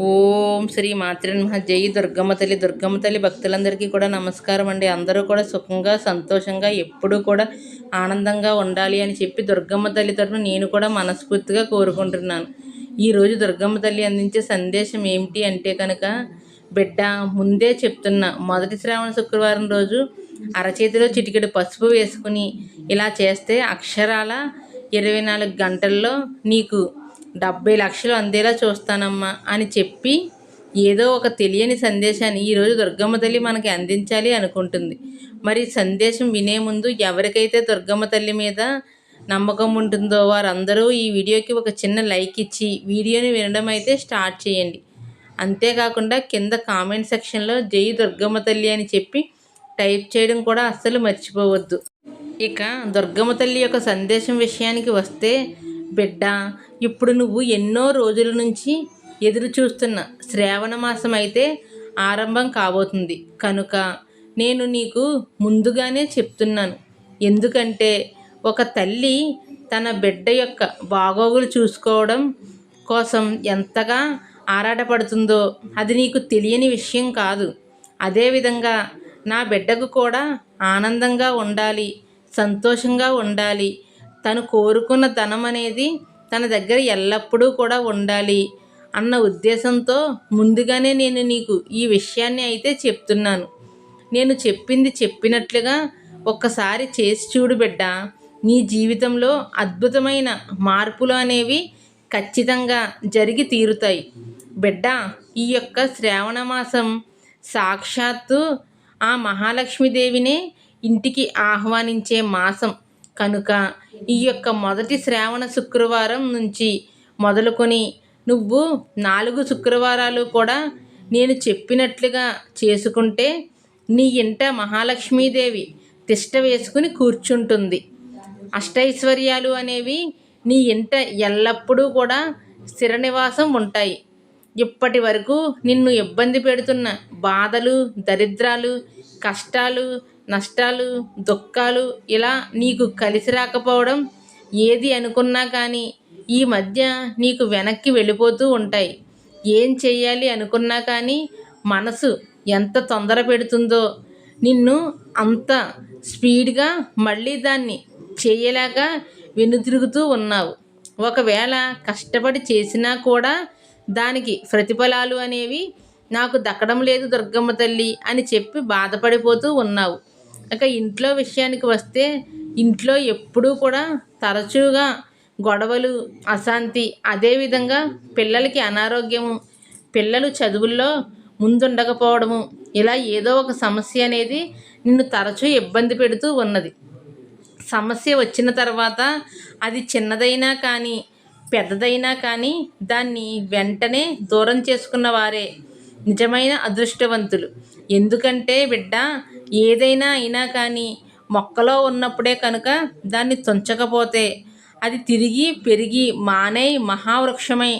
ఓం శ్రీ మాతృ జై దుర్గమ్మ తల్లి దుర్గమ్మ తల్లి భక్తులందరికీ కూడా నమస్కారం అండి. అందరూ కూడా సుఖంగా సంతోషంగా ఎప్పుడూ కూడా ఆనందంగా ఉండాలి అని చెప్పి దుర్గమ్మ తల్లి తరఫున నేను కూడా మనస్ఫూర్తిగా కోరుకుంటున్నాను. ఈరోజు దుర్గమ్మ తల్లి అందించే సందేశం ఏమిటి అంటే కనుక బిడ్డ ముందే చెప్తున్నా. మొదటి శ్రావణ శుక్రవారం రోజు అరచేతిలో చిటికెడు పసుపు వేసుకుని ఇలా చేస్తే అక్షరాల ఇరవై నాలుగు గంటల్లో నీకు డెబ్బై లక్షలు అందేలా చూస్తానమ్మా అని చెప్పి ఏదో ఒక తెలియని సందేశాన్ని ఈరోజు దుర్గమ్మ తల్లి మనకి అందించాలి అనుకుంటుంది. మరి సందేశం వినే ముందు ఎవరికైతే దుర్గమ్మ తల్లి మీద నమ్మకం ఉంటుందో వారందరూ ఈ వీడియోకి ఒక చిన్న లైక్ ఇచ్చి వీడియోని వినడం అయితే స్టార్ట్ చేయండి. అంతేకాకుండా కింద కామెంట్ సెక్షన్లో జై దుర్గమ్మ తల్లి అని చెప్పి టైప్ చేయడం కూడా అస్సలు మర్చిపోవద్దు. ఇక దుర్గమ్మ తల్లి యొక్క సందేశం విషయానికి వస్తే బిడ్డ ఇప్పుడు నువ్వు ఎన్నో రోజుల నుంచి ఎదురు చూస్తున్న శ్రావణ మాసం అయితే ఆరంభం కాబోతుంది. కనుక నేను నీకు ముందుగానే చెప్తున్నాను. ఎందుకంటే ఒక తల్లి తన బిడ్డ యొక్క బాగోగులు చూసుకోవడం కోసం ఎంతగా ఆరాటపడుతుందో అది నీకు తెలియని విషయం కాదు. అదేవిధంగా నా బిడ్డకు కూడా ఆనందంగా ఉండాలి సంతోషంగా ఉండాలి తను కోరుకున్న ధనం అనేది తన దగ్గర ఎల్లప్పుడూ కూడా ఉండాలి అన్న ఉద్దేశంతో ముందుగానే నేను నీకు ఈ విషయాన్ని అయితే చెప్తున్నాను. నేను చెప్పింది చెప్పినట్లుగా ఒక్కసారి చేసి చూడు బిడ్డ. నీ జీవితంలో అద్భుతమైన మార్పులు అనేవి ఖచ్చితంగా జరిగి తీరుతాయి. బిడ్డ ఈ యొక్క శ్రావణ మాసం సాక్షాత్తు ఆ మహాలక్ష్మీదేవినే ఇంటికి ఆహ్వానించే మాసం. కనుక ఈ యొక్క మొదటి శ్రావణ శుక్రవారం నుంచి మొదలుకొని నువ్వు నాలుగు శుక్రవారాలు కూడా నేను చెప్పినట్లుగా చేసుకుంటే నీ ఇంట మహాలక్ష్మీదేవి తిష్ట వేసుకుని కూర్చుంటుంది. అష్టైశ్వర్యాలు అనేవి నీ ఇంట ఎల్లప్పుడూ కూడా స్థిర నివాసం ఉంటాయి. ఇప్పటి వరకు నిన్ను ఇబ్బంది పెడుతున్న బాధలు దరిద్రాలు కష్టాలు నష్టాలు దుఃఖాలు ఇలా నీకు కలిసి రాకపోవడం ఏది అనుకున్నా కానీ ఈ మధ్య నీకు వెనక్కి వెళ్ళిపోతూ ఉంటాయి. ఏం చేయాలి అనుకున్నా కానీ మనసు ఎంత తొందర పెడుతుందో నిన్ను అంత స్పీడ్గా మళ్ళీ దాన్ని చేయలేక వెనుతిరుగుతూ ఉన్నావు. ఒకవేళ కష్టపడి చేసినా కూడా దానికి ప్రతిఫలాలు అనేవి నాకు దక్కడం లేదు దుర్గమ్మ తల్లి అని చెప్పి బాధపడిపోతూ ఉన్నావు. ఇక ఇంట్లో విషయానికి వస్తే ఇంట్లో ఎప్పుడూ కూడా తరచుగా గొడవలు అశాంతి అదేవిధంగా పిల్లలకి అనారోగ్యము పిల్లలు చదువుల్లో ముందుండకపోవడము ఇలా ఏదో ఒక సమస్య అనేది నిన్ను తరచూ ఇబ్బంది పెడుతూ ఉన్నది. సమస్య వచ్చిన తర్వాత అది చిన్నదైనా కానీ పెద్దదైనా కానీ దాన్ని వెంటనే దూరం చేసుకున్న వారే. నిజమైన అదృష్టవంతులు. ఎందుకంటే బిడ్డ ఏదైనా అయినా కానీ మొక్కలో ఉన్నప్పుడే కనుక దాన్ని తుంచకపోతే అది తిరిగి పెరిగి మానై మహావృక్షమై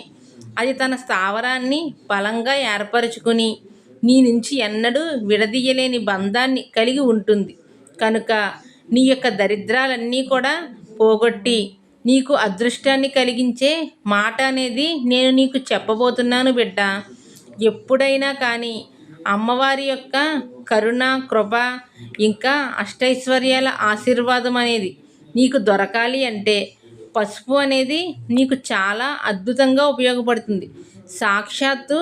అది తన స్థావరాన్ని బలంగా ఏర్పరచుకుని నీ నుంచి ఎన్నడూ విడదీయలేని బంధాన్ని కలిగి ఉంటుంది. కనుక నీ యొక్క దరిద్రాలన్నీ కూడా పోగొట్టి నీకు అదృష్టాన్ని కలిగించే మాట అనేది నేను నీకు చెప్పబోతున్నాను బిడ్డ. ఎప్పుడైనా కానీ అమ్మవారి యొక్క కరుణ కృప ఇంకా అష్టైశ్వర్యాల ఆశీర్వాదం అనేది నీకు దొరకాలి అంటే పసుపు అనేది నీకు చాలా అద్భుతంగా ఉపయోగపడుతుంది. సాక్షాత్తు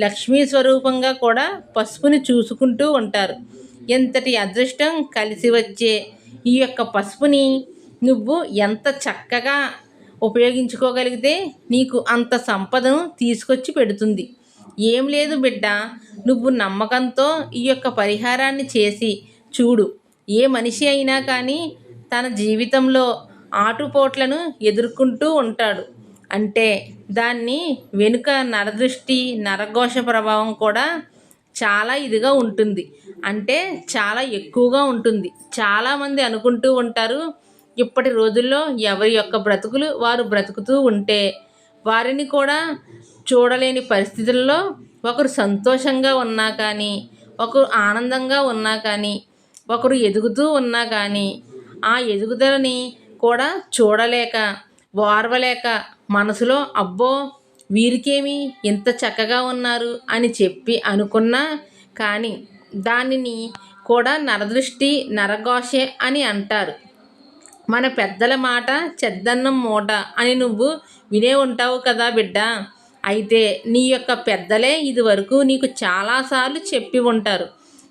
లక్ష్మీ స్వరూపంగా కూడా పసుపుని చూసుకుంటూ ఉంటారు. ఎంతటి అదృష్టం కలిసి వచ్చే ఈ యొక్క పసుపుని నువ్వు ఎంత చక్కగా ఉపయోగించుకోగలిగితే నీకు అంత సంపదను తీసుకొచ్చి పెడుతుంది. ఏం లేదు బిడ్డ. నువ్వు నమ్మకంతో ఈ యొక్క పరిహారాన్ని చేసి చూడు. ఏ మనిషి అయినా కానీ తన జీవితంలో ఆటుపోట్లను ఎదుర్కొంటూ ఉంటాడు. అంటే దాన్ని వెనుక నరదృష్టి నరఘోష ప్రభావం కూడా చాలా ఇదిగా ఉంటుంది. అంటే చాలా ఎక్కువగా ఉంటుంది. చాలామంది అనుకుంటూ ఉంటారు ఇప్పటి రోజుల్లో ఎవరి యొక్క బ్రతుకులు వారు బ్రతుకుతూ ఉంటే వారిని కూడా చూడలేని పరిస్థితుల్లో ఒకరు సంతోషంగా ఉన్నా కానీ ఒకరు ఆనందంగా ఉన్నా కానీ ఒకరు ఎదుగుతూ ఉన్నా కానీ ఆ ఎదుగుదలని కూడా చూడలేక ఓర్వలేక మనసులో అబ్బో వీరికేమి ఇంత చక్కగా ఉన్నారు అని చెప్పి అనుకున్నా కానీ దానిని కూడా నరదృష్టి నరఘోషే అని అంటారు. మన పెద్దల మాట చెద్దన్నం మూట అని నువ్వు వినే ఉంటావు కదా బిడ్డ. అయితే నీ యొక్క పెద్దలే ఇదివరకు నీకు చాలాసార్లు చెప్పి ఉంటారు.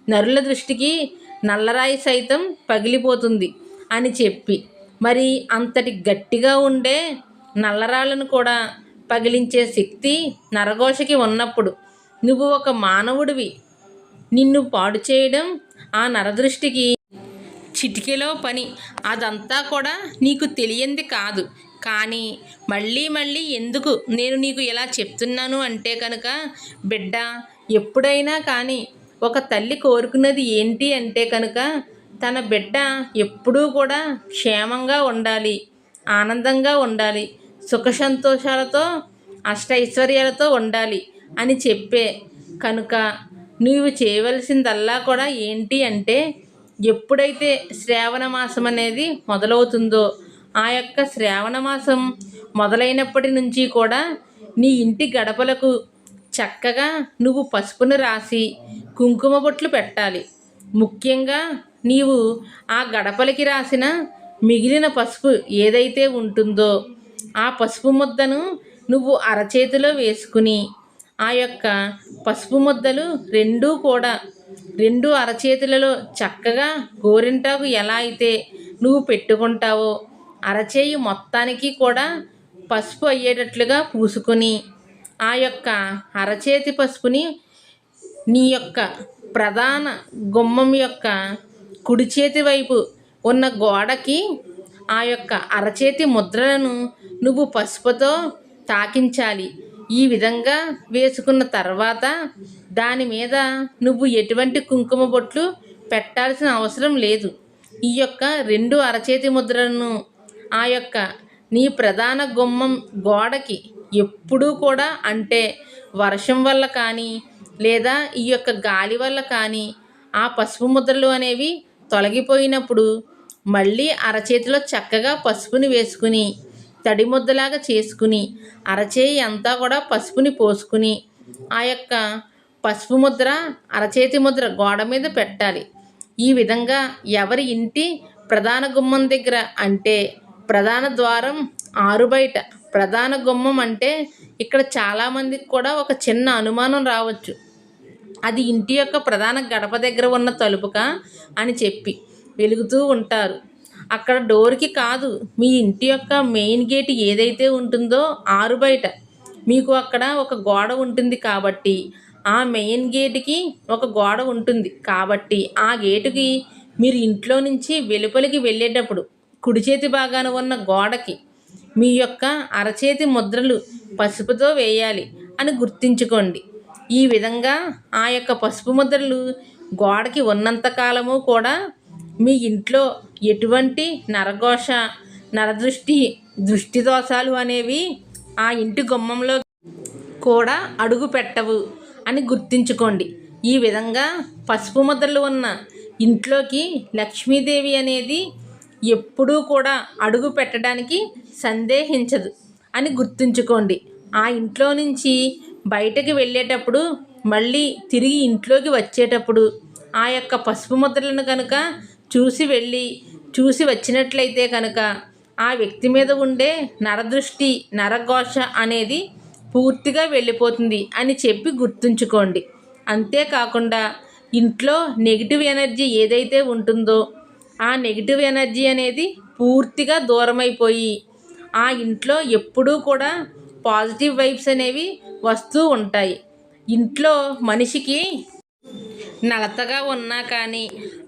నరుల దృష్టికి నల్లరాయి సైతం పగిలిపోతుంది అని చెప్పి. మరి అంతటి గట్టిగా ఉండే నల్లరాళ్ళను కూడా పగిలించే శక్తి నరఘోషకి ఉన్నప్పుడు నువ్వు ఒక మానవుడివి. నిన్ను పాడు చేయడం ఆ నరదృష్టికి చిటికెలో పని. అదంతా కూడా నీకు తెలియంది కాదు. కానీ మళ్ళీ మళ్ళీ ఎందుకు నేను నీకు ఇలా చెప్తున్నాను అంటే కనుక బిడ్డ ఎప్పుడైనా కానీ ఒక తల్లి కోరుకున్నది ఏంటి అంటే కనుక తన బిడ్డ ఎప్పుడూ కూడా క్షేమంగా ఉండాలి ఆనందంగా ఉండాలి సుఖ సంతోషాలతో అష్టైశ్వర్యాలతో ఉండాలి అని చెప్పే. కనుక నువ్వు చేయవలసిందల్లా కూడా ఏంటి అంటే ఎప్పుడైతే శ్రావణ మాసం అనేది మొదలవుతుందో ఆ యొక్క శ్రావణ మాసం మొదలైనప్పటి నుంచి కూడా నీ ఇంటి గడపలకు చక్కగా నువ్వు పసుపును రాసి కుంకుమ బొట్లు పెట్టాలి. ముఖ్యంగా నీవు ఆ గడపలకి రాసిన మిగిలిన పసుపు ఏదైతే ఉంటుందో ఆ పసుపు ముద్దను నువ్వు అరచేతిలో వేసుకుని ఆ యొక్క పసుపు ముద్దలు రెండూ కూడా రెండు అరచేతులలో చక్కగా గోరింటాకు ఎలా అయితే నువ్వు పెట్టుకుంటావో అరచేయి మొత్తానికి కూడా పసుపు అయ్యేటట్లుగా పూసుకొని ఆ యొక్క అరచేతి పసుపుని నీ యొక్క ప్రధాన గుమ్మం యొక్క కుడి చేతి వైపు ఉన్న గోడకి ఆ యొక్క అరచేతి ముద్రలను నువ్వు పసుపుతో తాకించాలి. ఈ విధంగా వేసుకున్న తర్వాత దాని మీద నువ్వు ఎటువంటి కుంకుమ బొట్లు పెట్టాల్సిన అవసరం లేదు. ఈ యొక్క రెండు అరచేతి ముద్రలను ఆ యొక్క నీ ప్రధాన గుమ్మం గోడకి ఎప్పుడూ కూడా అంటే వర్షం వల్ల కానీ లేదా ఈ యొక్క గాలి వల్ల కానీ ఆ పసుపు ముద్రలు అనేవి తొలగిపోయినప్పుడు మళ్ళీ అరచేతిలో చక్కగా పసుపుని వేసుకుని తడి ముద్దలాగా చేసుకుని అరచేయి అంతా కూడా పసుపుని పోసుకుని ఆ యొక్క పసుపు ముద్ర అరచేతి ముద్ర గోడ మీద పెట్టాలి. ఈ విధంగా ఎవరి ఇంటి ప్రధాన గుమ్మం దగ్గర అంటే ప్రధాన ద్వారం ఆరు బయట. ప్రధాన గుమ్మం అంటే ఇక్కడ చాలామందికి కూడా ఒక చిన్న అనుమానం రావచ్చు. అది ఇంటి యొక్క ప్రధాన గడప దగ్గర ఉన్న తలుపుక అని చెప్పి వెలుగుతూ ఉంటారు. అక్కడ డోర్కి కాదు మీ ఇంటి యొక్క మెయిన్ గేట్ ఏదైతే ఉంటుందో ఆరు బయట. మీకు అక్కడ ఒక గోడ ఉంటుంది కాబట్టి ఆ మెయిన్ గేటుకి ఒక గోడ ఉంటుంది కాబట్టి ఆ గేటుకి మీరు ఇంట్లో నుంచి వెలుపలికి వెళ్ళేటప్పుడు కుడి చేతి భాగాన ఉన్న గోడకి మీ యొక్క అరచేతి ముద్రలు పసుపుతో వేయాలి అని గుర్తుంచుకోండి. ఈ విధంగా ఆ యొక్క పసుపు ముద్రలు గోడకి ఉన్నంత కాలము కూడా మీ ఇంట్లో ఎటువంటి నరఘోష నరదృష్టి దృష్టి దోషాలు అనేవి ఆ ఇంటి గుమ్మంలో కూడా అడుగు పెట్టవు అని గుర్తుంచుకోండి. ఈ విధంగా పసుపు ముద్రలు ఉన్న ఇంట్లోకి లక్ష్మీదేవి అనేది ఎప్పుడూ కూడా అడుగు పెట్టడానికి సందేహించదు అని గుర్తుంచుకోండి. ఆ ఇంట్లో నుంచి బయటకు వెళ్ళేటప్పుడు మళ్ళీ తిరిగి ఇంట్లోకి వచ్చేటప్పుడు ఆ యొక్క పసుపు ముద్రలను కనుక చూసి వెళ్ళి చూసి వచ్చినట్లయితే కనుక ఆ వ్యక్తి మీద ఉండే నరదృష్టి నరఘోష అనేది పూర్తిగా వెళ్ళిపోతుంది అని చెప్పి గుర్తుంచుకోండి. అంతేకాకుండా ఇంట్లో నెగిటివ్ ఎనర్జీ ఏదైతే ఉంటుందో ఆ నెగిటివ్ ఎనర్జీ అనేది పూర్తిగా దూరమైపోయి ఆ ఇంట్లో ఎప్పుడూ కూడా పాజిటివ్ వైబ్స్ అనేవి వస్తూ ఉంటాయి. ఇంట్లో మనిషికి నలతగా ఉన్నా కానీ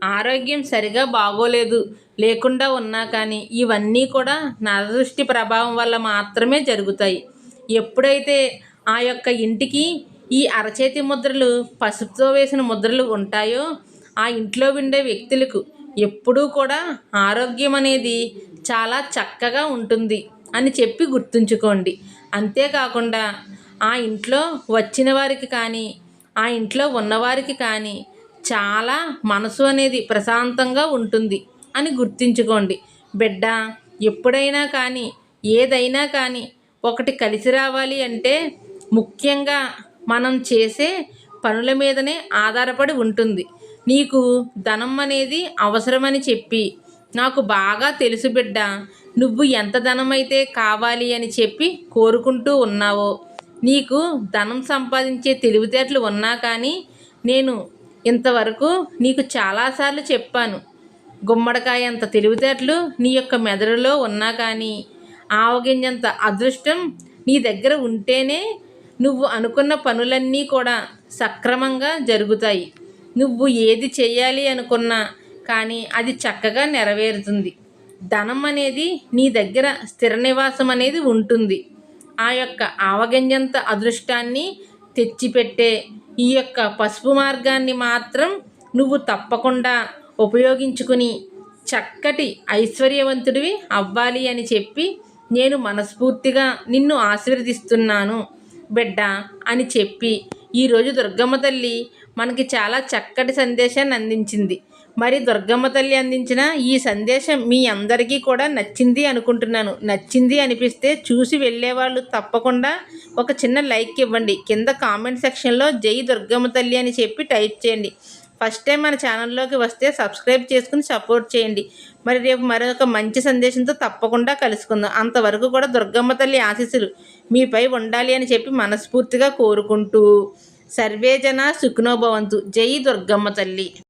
ఆరోగ్యం సరిగా బాగోలేదు లేకుండా ఉన్నా కానీ ఇవన్నీ కూడా నరదృష్టి ప్రభావం వల్ల మాత్రమే జరుగుతాయి. ఎప్పుడైతే ఆ యొక్క ఇంటికి ఈ అరచేతి ముద్రలు పసుపుతో వేసిన ముద్రలు ఉంటాయో ఆ ఇంట్లో ఉండే వ్యక్తులకు ఎప్పుడూ కూడా ఆరోగ్యం అనేది చాలా చక్కగా ఉంటుంది అని చెప్పి గుర్తుంచుకోండి. అంతేకాకుండా ఆ ఇంట్లో వచ్చిన వారికి కానీ ఆ ఇంట్లో ఉన్నవారికి కానీ చాలా మనసు అనేది ప్రశాంతంగా ఉంటుంది అని గుర్తుంచుకోండి. బిడ్డ ఎప్పుడైనా కానీ ఏదైనా కానీ ఒకటి కలిసి రావాలి అంటే ముఖ్యంగా మనం చేసే పనుల మీదనే ఆధారపడి ఉంటుంది. నీకు ధనం అనేది అవసరమని చెప్పి నాకు బాగా తెలుసు బిడ్డ నువ్వు ఎంత ధనమైతే కావాలి అని చెప్పి కోరుకుంటూ ఉన్నావో నీకు ధనం సంపాదించే తెలివితేటలు ఉన్నా కానీ నేను ఇంతవరకు నీకు చాలాసార్లు చెప్పాను గుమ్మడికాయ అంత తెలివితేటలు నీ యొక్క మెదడులో ఉన్నా కానీ ఆవగింజంత అదృష్టం నీ దగ్గర ఉంటేనే నువ్వు అనుకున్న పనులన్నీ కూడా సక్రమంగా జరుగుతాయి. నువ్వు ఏది చేయాలి అనుకున్నా కానీ అది చక్కగా నెరవేరుతుంది. ధనం అనేది నీ దగ్గర స్థిర నివాసం అనేది ఉంటుంది. ఆ యొక్క ఆవగింజంత అదృష్టాన్ని తెచ్చిపెట్టే ఈ యొక్క పసుపు మార్గాన్ని మాత్రం నువ్వు తప్పకుండా ఉపయోగించుకుని చక్కటి ఐశ్వర్యవంతుడివి అవ్వాలి అని చెప్పి నేను మనస్ఫూర్తిగా నిన్ను ఆశీర్వదిస్తున్నాను బిడ్డ అని చెప్పి ఈరోజు దుర్గమ్మ తల్లి మనకి చాలా చక్కటి సందేశాన్ని అందించింది. మరి దుర్గమ్మ తల్లి అందించిన ఈ సందేశం మీ అందరికీ కూడా నచ్చింది అనుకుంటున్నాను. నచ్చింది అనిపిస్తే చూసి వెళ్ళేవాళ్ళు తప్పకుండా ఒక చిన్న లైక్ ఇవ్వండి. కింద కామెంట్ సెక్షన్లో జై దుర్గమ్మ తల్లి అని చెప్పి టైప్ చేయండి. ఫస్ట్ టైం మన ఛానల్లోకి వస్తే సబ్స్క్రైబ్ చేసుకుని సపోర్ట్ చేయండి. మరి రేపు మరొక మంచి సందేశంతో తప్పకుండా కలుసుకుందాం. అంతవరకు కూడా దుర్గమ్మ తల్లి ఆశీస్సులు మీపై ఉండాలి అని చెప్పి మనస్ఫూర్తిగా కోరుకుంటూ సర్వేజన సుఖనోభవంతు జై దుర్గమ్మ తల్లి.